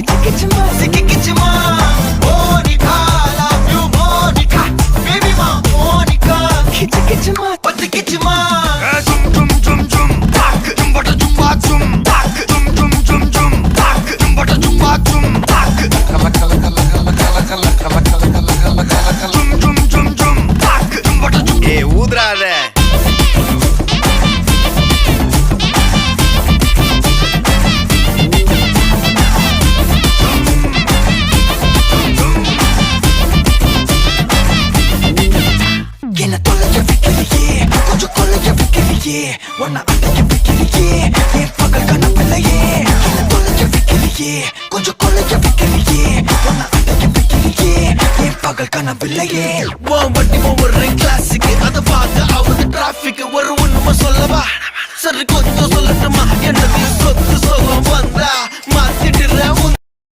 Ziki kichima, ziki kichima விக்கிலியே ஒன்ன அத்தைக்கு விக்கிலியே என் பகல் கனப்பில்லையே என்ன தொலைக்க விக்கிலியே கொஞ்சம் கொலைக்க விக்கிலியே ஒன்ன அத்தைக்கு விக்கிலியே என் பகல் கனப்பில்லையே வண்டி ஒரு கிளாஸுக்கு அதை பார்த்து அவரு டிராஃபிக் ஒரு ஒண்ணுமா சொல்லவா சரி கொஞ்சம் சொல்லட்டுமா என்ன